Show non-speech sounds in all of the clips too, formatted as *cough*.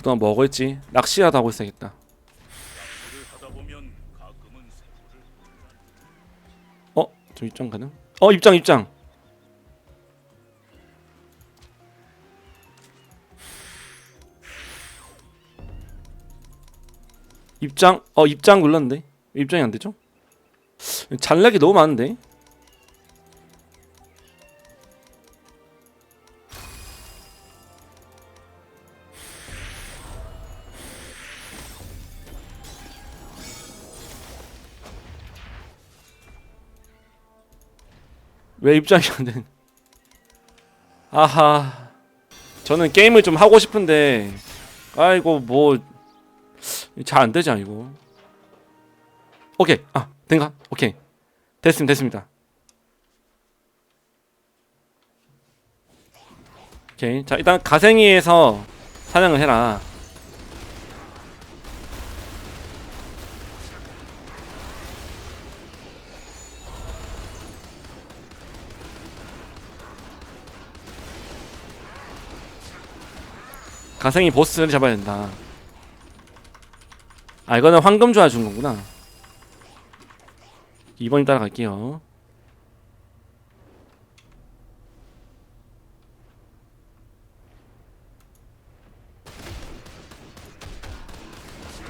그동안 뭐 했지? 낚시라도 하고 있어야겠다. 어? 좀 입장 가능? 어 입장 입장. 입장 어 입장 눌렀는데 왜 입장이 안 되죠? 잔락이 너무 많은데. 왜 입장이 안 되는? 아하. 저는 게임을 좀 하고 싶은데 아이고 뭐 잘 안 되죠 이거. 오케이. 아, 된가? 오케이. 됐습니다. 됐습니다. 오케이. 자, 일단 가생이에서 사냥을 해라. 가생이 보스를 잡아야 된다. 아 이거는 황금 조화 준 거구나. 2번 따라갈게요.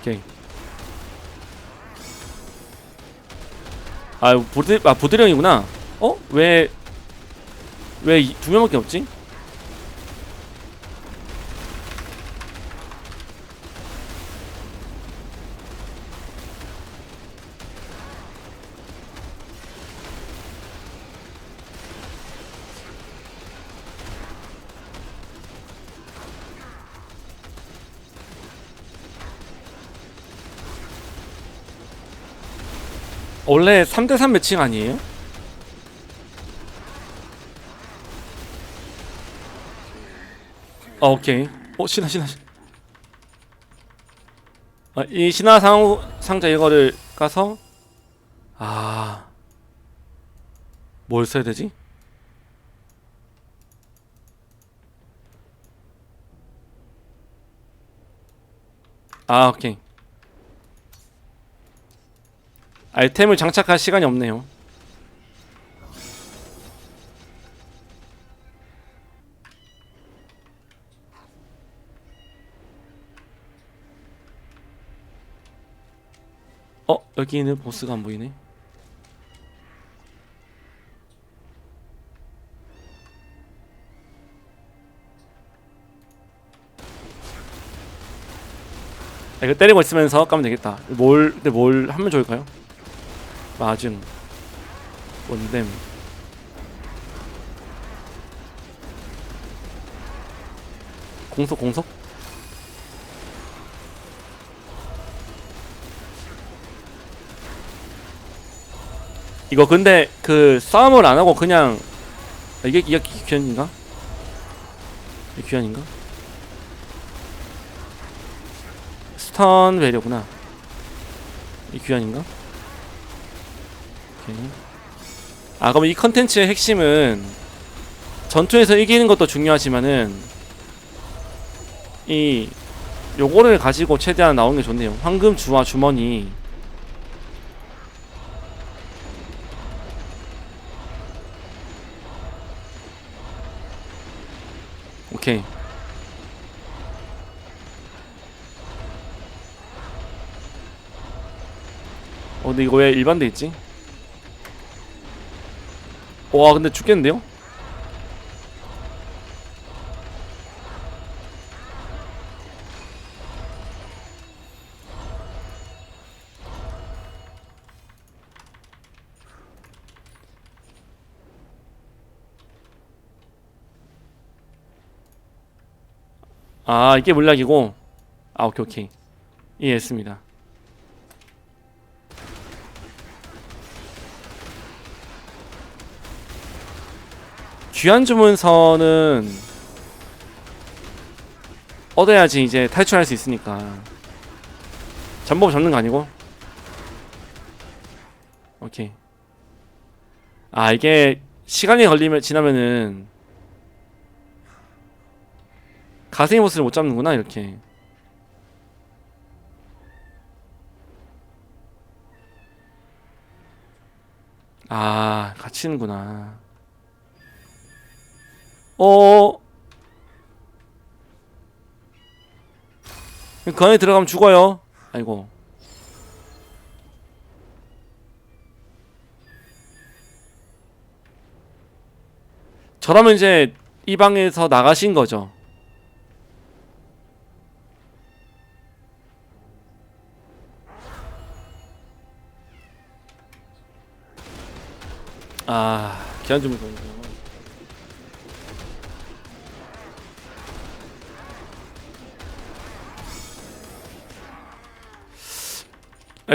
오케이. 아 보드 아 보드령이구나. 어? 왜 왜 두 명밖에 없지? 원래 3대3 매칭 아니에요? 아 오케이 어 신화 신화 신화 아, 이 신화 상, 상자 이거를 까서 아... 뭘 써야 되지? 아 오케이 아이템을 장착할 시간이 없네요. 어 여기는 보스가 안 보이네. 아, 이거 때리고 있으면서 까면 되겠다. 뭘 근데 뭘 하면 좋을까요? 마증 원댐 공속 공속 이거 근데 그 싸움을 안 하고 그냥 아, 이게 이게 귀현인가? 귀현인가? 스턴 배려구나. 이 귀현인가? 오케이. 아 그럼 이 컨텐츠의 핵심은 전투에서 이기는 것도 중요하지만은 이 요거를 가지고 최대한 나오는 게 좋네요. 황금 주와 주머니. 오케이. 어 근데 이거 왜 일반 돼 있지? 와 근데 죽겠는데요? 아 이게 물약이고? 아 오케이 오케이. 이해했습니다 귀한 주문서는 얻어야지 이제 탈출할 수 있으니까. 전법 잡는 거 아니고? 오케이. 아 이게 시간이 걸리면 지나면은 가슴이 보스를 못 잡는구나 이렇게. 아 갇히는구나. 어? 그 안에 들어가면 죽어요. 아이고. 저라면 이제 이 방에서 나가신 거죠. 아 기한 주문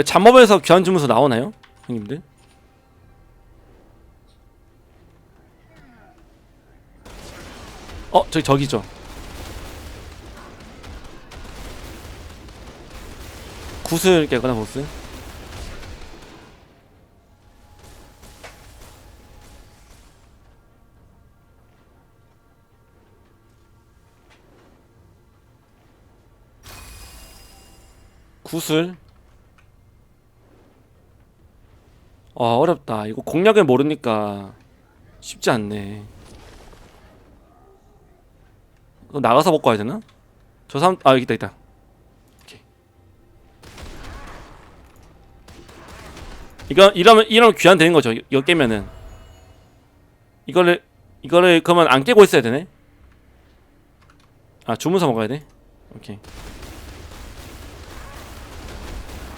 잠업에서 귀한 주문서 나오나요? 형님들? 어, 저기 저기죠. 구슬 깨거나 보스. 구슬. 아 어렵다. 이거 공략을 모르니까 쉽지 않네. 너 나가서 먹고 와야 되나? 저 사람 아 여기 있다 있다. 이거 이러면 이러면 귀한 되는 거죠. 이- 이거 깨면은 이거를 이거를 그러면 안 깨고 있어야 되네. 아 주문서 먹어야 돼. 오케이.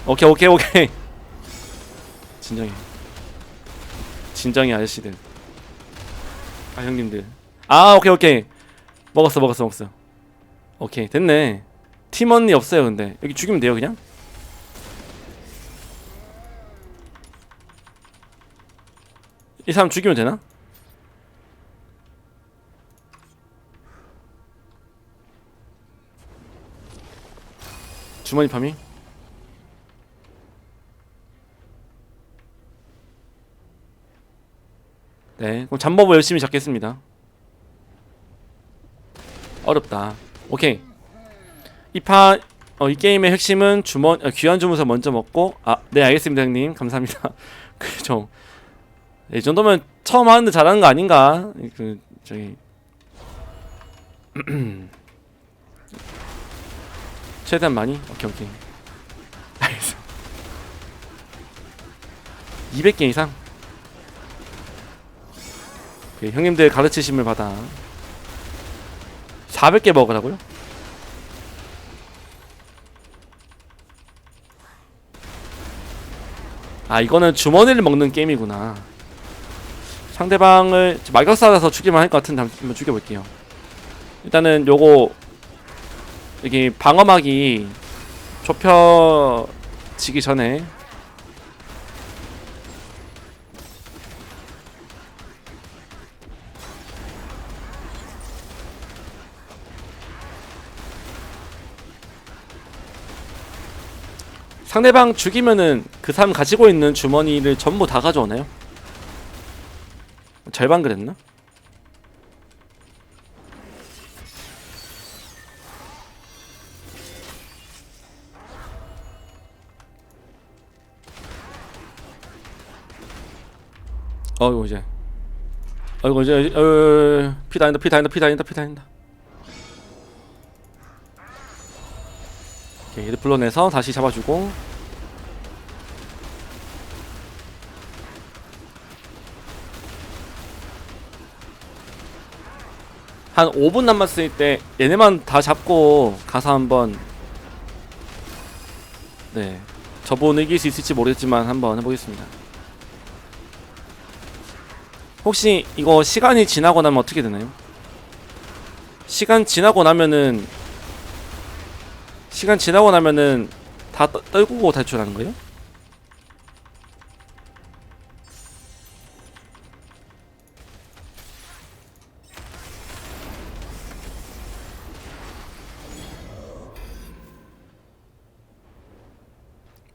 오케이 오케이 오케이. *laughs* 진정해. 진정해 아저씨들. 아 형님들. 아 오케이 오케이. 먹었어 먹었어 먹었어 오케이 됐네 팀원이 없어요 근데 여기 죽이면 돼요 그냥 이 사람 죽이면 되나? 주머니 파밍 네 그럼 잠법을 열심히 잡겠습니다 어렵다. 오케이. 이 파 어, 이 게임의 핵심은 주먼 어, 귀한 주문서 먼저 먹고 아 네 알겠습니다 형님 감사합니다. *laughs* 그좀 이 정도면 처음 하는데 잘하는 거 아닌가? 그 저기 *clears throat* 최대한 많이 오케이 오케이 *laughs* 알겠어. 200개 이상. 오케이, 형님들 가르치심을 받아. 400개 먹으라고요? 아 이거는 주머니를 먹는 게임이구나 상대방을 말격사라서 죽이만 할 것 같은데 한번 죽여볼게요 일단은 요거 여기 방어막이 좁혀지기 전에 상대방 죽이면은 그 사람 가지고 있는 주머니를 전부 다 가져오나요? 절반 그랬나? 어이구 이제 어이구 이제 어, 피 다닌다 피 다닌다 피 다닌다 피 다닌다 오케이 얘들 불러내서 다시 잡아주고 한 5분 남았을 때 얘네만 다 잡고 가서 한번 네 저분 이길 수 있을지 모르겠지만 한번 해보겠습니다 혹시 이거 시간이 지나고 나면 어떻게 되나요? 시간 지나고 나면은 시간 지나고 나면은 다 떠, 떨구고 탈출하는 거예요?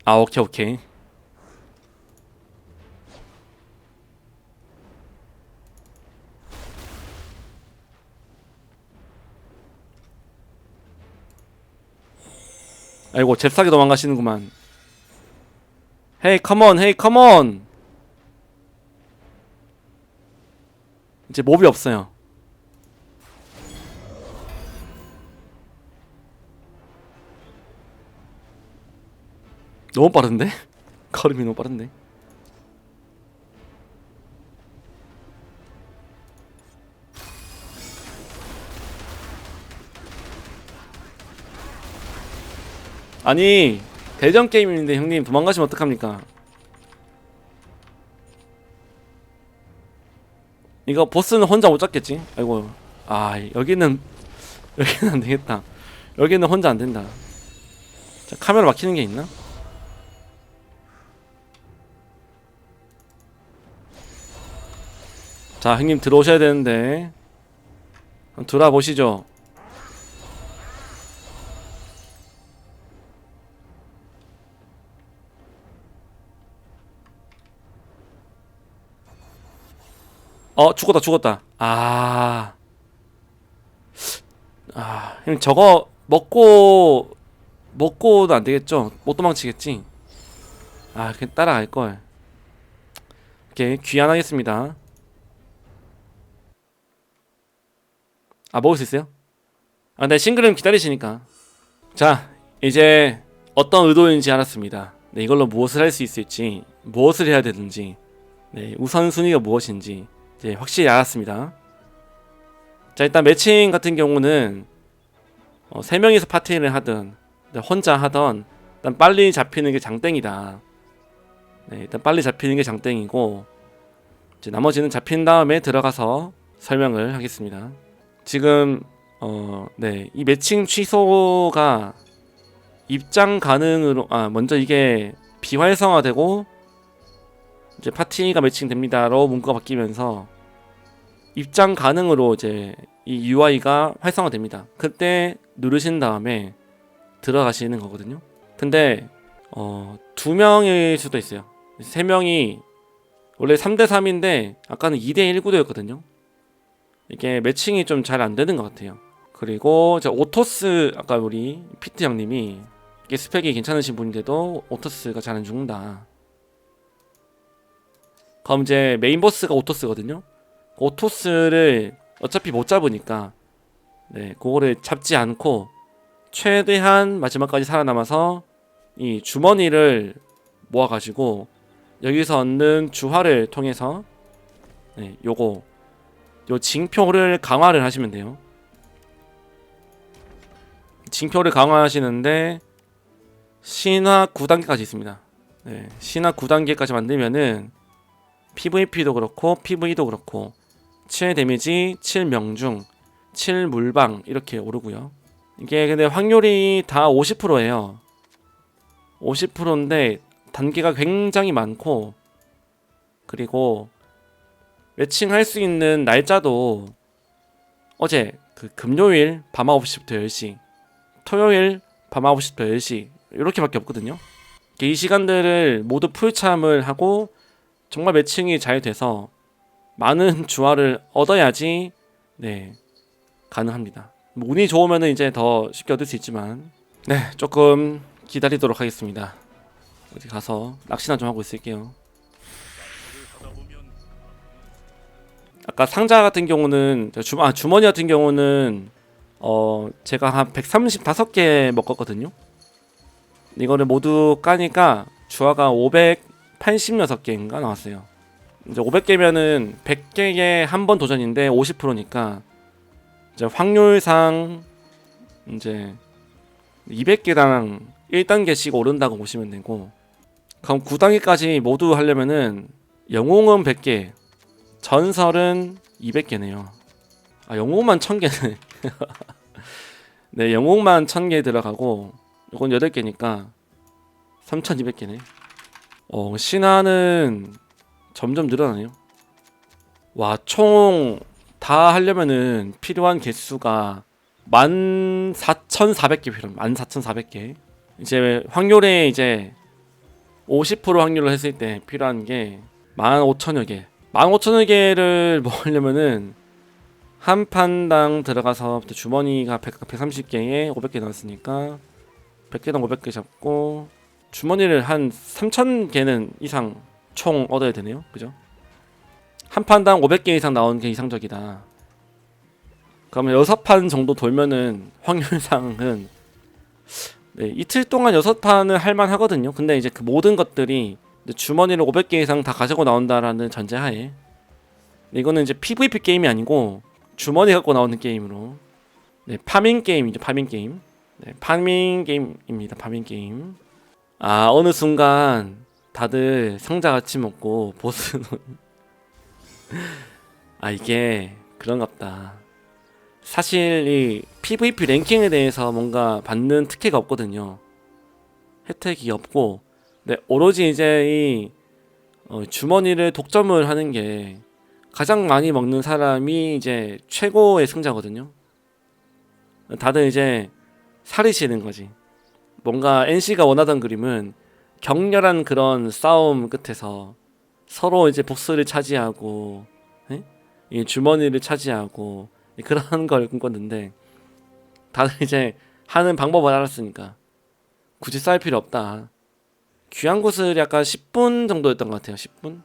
아 오케이 오케이 잽싸게 도망가시는구만 헤이 컴온 헤이 컴온 이제 몹이 없어요 너무 빠른데? *laughs* 걸음이 너무 빠른데? 아니 대전 게임인데 형님 도망가시면 어떡합니까? 이거 보스는 혼자 못 잡겠지? 아이고 아 여기는 *laughs* 여기는 안 되겠다 여기는 혼자 안 된다 자 카메라 막히는 게 있나? 자 형님 들어오셔야 되는데 한번 들어보시죠 어 죽었다 죽었다. 아... 아 형님 저거 먹고 먹고도 안 되겠죠? 못 도망치겠지? 아 그냥 따라갈 걸. 이렇게 귀환하겠습니다. 아 먹을 수 있어요? 아네 싱글은 기다리시니까. 자 이제 어떤 의도인지 알았습니다. 네 이걸로 무엇을 할 수 있을지 무엇을 해야 되는지 네 우선순위가 무엇인지 이제 확실히 알았습니다. 자 일단 매칭 같은 경우는 어, 3명이서 파티를 하든 일단 혼자 하던 일단 빨리 잡히는 게 장땡이다. 네 일단 빨리 잡히는 게 장땡이고 이제 나머지는 잡힌 다음에 들어가서 설명을 하겠습니다. 지금 어, 네, 이 매칭 취소가 입장 가능으로 아 먼저 이게 비활성화되고 이제 파티가 매칭됩니다로 문구가 바뀌면서 입장 가능으로 이제 이 UI가 활성화됩니다. 그때 누르신 다음에 들어가시는 거거든요. 근데 어, 두 명일 수도 있어요. 세 명이 원래 3대 3인데 아까는 2대 1 구도였거든요. 이게 매칭이 좀 잘 안 되는 것 같아요. 그리고 저 오토스 아까 우리 피트 형님이 이게 스펙이 괜찮으신 분인데도 오토스가 잘 안 죽는다. 그럼 이제 메인 보스가 오토스거든요. 오토스를 어차피 못 잡으니까 네 그거를 잡지 않고 최대한 마지막까지 살아남아서 이 주머니를 모아가지고 여기서 얻는 주화를 통해서 네 요거 요 징표를 강화를 하시면 돼요. 징표를 강화하시는데 신화 9단계까지 있습니다. 네, 신화 9단계까지 만들면은 PVP도 그렇고 PV도 그렇고 7 데미지, 7 명중, 7 물방 이렇게 오르고요. 이게 근데 확률이 다 50%예요. 50%인데 단계가 굉장히 많고 그리고 매칭할 수 있는 날짜도 어제 그 금요일 밤 9시부터 10시, 토요일 밤 9시부터 10시 이렇게밖에 없거든요. 이 시간들을 모두 풀참을 하고 정말 매칭이 잘 돼서 많은 *laughs* 주화를 얻어야지 네 가능합니다. 뭐 운이 좋으면 이제 더 쉽게 얻을 수 있지만 네 조금 기다리도록 하겠습니다. 어디 가서 낚시나 좀 하고 있을게요. 아까 상자 같은 경우는 저 주, 아, 주머니 같은 경우는 어 제가 한 135개 먹었거든요. 이거를 모두 까니까 주화가 586개인가 나왔어요. 이제 500개면은 100개에 한 번 도전인데 50%니까 이제 확률상 이제 200개당 1단계씩 오른다고 보시면 되고 그럼 9단계까지 모두 하려면은 영웅은 100개, 전설은 200개네요. 아 영웅만 1000개네. *laughs* 네, 영웅만 1000개 들어가고 이건 8개니까 3200개네. 어, 신화는 점점 늘어나네요. 와, 총 다 하려면은 필요한 개수가 14,400개 필요합니다. 14,400개. 이제 확률에 이제 50% 확률로 했을 때 필요한 게 15,000여 개. 15,000여 개를 먹으려면은 한 판당 들어가서 주머니가 100, 130개에 500개 나왔으니까 100개당 500개 잡고 주머니를 한 3,000개는 이상 총 얻어야 되네요. 그죠? 한 판당 500개 이상 나오는 게 이상적이다. 그러면 여섯 판 정도 돌면은 확률상은 네, 이틀 동안 여섯 판은 할만 하거든요. 근데 이제 그 모든 것들이 주머니를 500개 이상 다 가지고 나온다라는 전제하에 이거는 이제 PVP 게임이 아니고 주머니 갖고 나오는 게임으로 네, 파밍 게임이죠. 파밍 게임. 네, 파밍 게임입니다. 파밍 게임. 아, 어느 순간 다들 상자 같이 먹고 보스는 *laughs* 아, 이게 그런갑다. 사실 이 PVP 랭킹에 대해서 뭔가 받는 특혜가 없거든요. 혜택이 없고, 네, 오로지 이제 이 어, 주머니를 독점을 하는 게 가장 많이 먹는 사람이 이제 최고의 승자거든요. 다들 이제 살이 시는 거지. 뭔가 NC가 원하던 그림은 격렬한 그런 싸움 끝에서 서로 이제 복수를 차지하고 예? 이 주머니를 차지하고 그런 *laughs* 걸 꿈꿨는데 다들 이제 하는 방법을 알았으니까 굳이 싸울 필요 없다. 귀한 곳을 약간 10분 정도였던 것 같아요. 10분.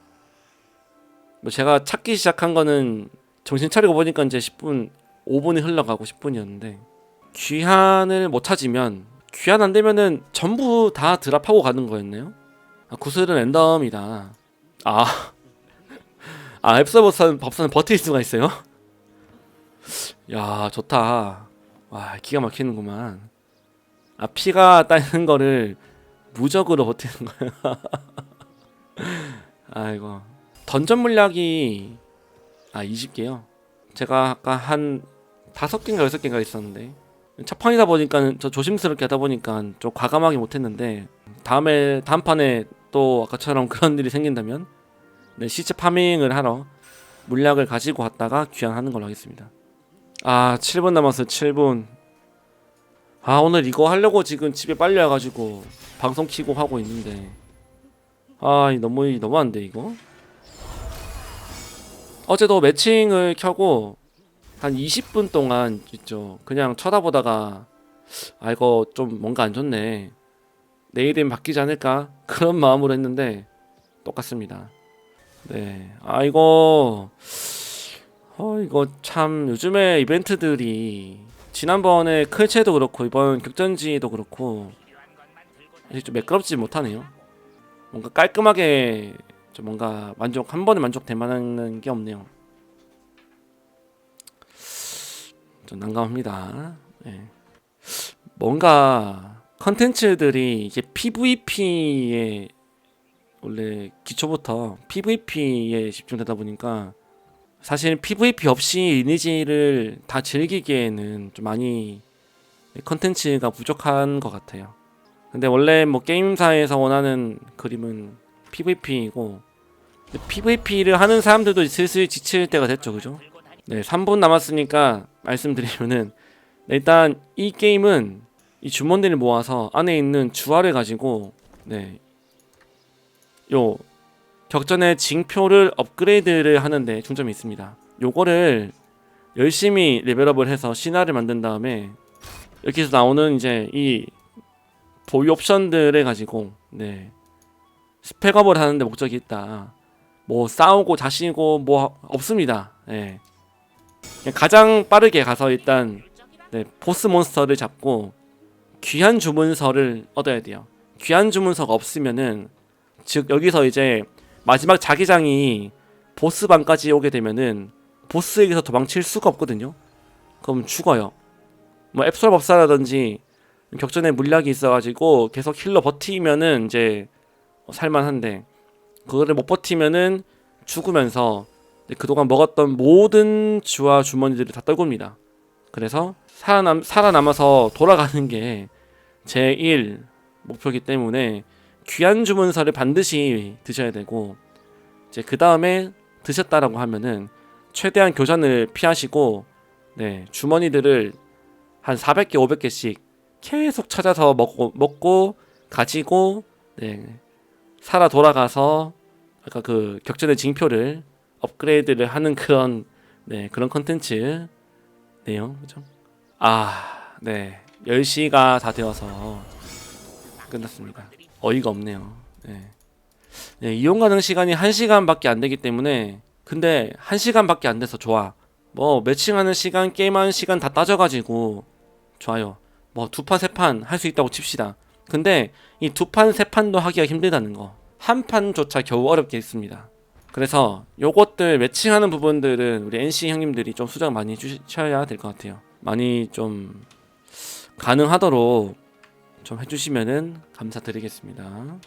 뭐 제가 찾기 시작한 거는 정신 차리고 보니까 이제 10분, 5분이 흘러가고 10분이었는데 귀한을 못 찾으면 귀한 안 되면은 전부 다 드랍하고 가는 거였네요. 아, 구슬은 랜덤이다. 아, *laughs* 아 앱서버선 법사는 버틸 수가 있어요? *laughs* 야 좋다. 와 기가 막히는구만. 아 피가 따는 거를 무적으로 버티는 거야. *laughs* 아이고 던전 물약이 아 20개요. 제가 아까 한 다섯 개인가 여섯 개인가 있었는데 첫 판이다 보니까 저 조심스럽게 하다 보니까 좀 과감하게 못했는데 다음에 다음 판에 또 아까처럼 *laughs* 그런 일이 생긴다면 네, 시체 파밍을 하러 물약을 가지고 왔다가 귀환하는 걸로 하겠습니다. 아 7분 남았어요 7분. 아 오늘 이거 하려고 지금 집에 빨리 와가지고 방송 키고 하고 있는데. 아이 너무 너무한데 이거? 어제도 매칭을 켜고 한 20분 동안 있죠. 그냥 쳐다보다가 아 이거 좀 뭔가 안 좋네. 내일은 바뀌지 않을까? *laughs* 그런 마음으로 했는데 똑같습니다. 네 아 이거 어 이거 참 요즘에 이벤트들이 지난번에 클체도 그렇고 이번 격전지도 그렇고 좀 매끄럽지 못하네요. 뭔가 깔끔하게 좀 뭔가 만족 한 번에 만족될 만한 게 없네요. 좀 난감합니다. 예. 뭔가 컨텐츠들이 이제 PVP에 원래 기초부터 PVP에 집중되다 보니까 사실 PVP 없이 리니지를 다 즐기기에는 좀 많이 컨텐츠가 부족한 것 같아요. 근데 원래 뭐 게임사에서 원하는 그림은 PVP이고 PVP를 하는 사람들도 슬슬 지칠 때가 됐죠, 그죠? 네, 3분 남았으니까 말씀드리면은 네, 일단 이 게임은 이 주문들을 모아서 안에 있는 주화를 가지고 네, 요 격전의 징표를 업그레이드를 하는데 중점이 있습니다. 요거를 열심히 레벨업을 해서 신화를 만든 다음에 여기서 나오는 이제 이 보유 옵션들을 가지고 네 스펙업을 하는데 목적이 있다. 뭐 싸우고 자시고 뭐 없습니다. 예. 그냥 가장 빠르게 가서 일단 네, 보스 몬스터를 잡고 귀한 주문서를 얻어야 돼요. 귀한 주문서가 없으면은 즉 여기서 이제 마지막 자기장이 보스방까지 오게 되면은 보스에게서 도망칠 수가 없거든요. 그럼 죽어요. 뭐 앱솔 법사라든지 격전에 물약이 있어가지고 계속 힐러 버티면은 이제 살만한데 그거를 못 버티면은 죽으면서 그동안 먹었던 모든 주와 주머니들을 다 떨굽니다. 그래서 살아남 살아남아서 돌아가는 게 제1 목표이기 때문에 귀한 주문서를 반드시 드셔야 되고 이제 그 다음에 드셨다라고 하면은 최대한 교전을 피하시고 네 주머니들을 한 400개 500개씩 계속 찾아서 먹고 먹고 가지고 네 살아 돌아가서 아까 그 격전의 징표를 업그레이드를 하는 그런 네 그런 컨텐츠 네요 그죠 아 네 10시가 다 되어서 끝났습니다 어이가 없네요 네. 네, 이용 가능 시간이 1시간밖에 안 되기 때문에 근데 한 시간밖에 안 돼서 좋아. 뭐 매칭하는 시간, 게임하는 시간 다 따져가지고 좋아요. 뭐 두 판 세 판 할 수 있다고 칩시다. 근데 이 두 판 세 판도 하기가 힘들다는 거. 한 판조차 겨우 어렵게 했습니다. 그래서 요것들 매칭하는 부분들은 우리 NC 형님들이 좀 수정 많이 해주셔야 될 것 같아요. 많이 좀 가능하도록 좀 해주시면은 감사드리겠습니다.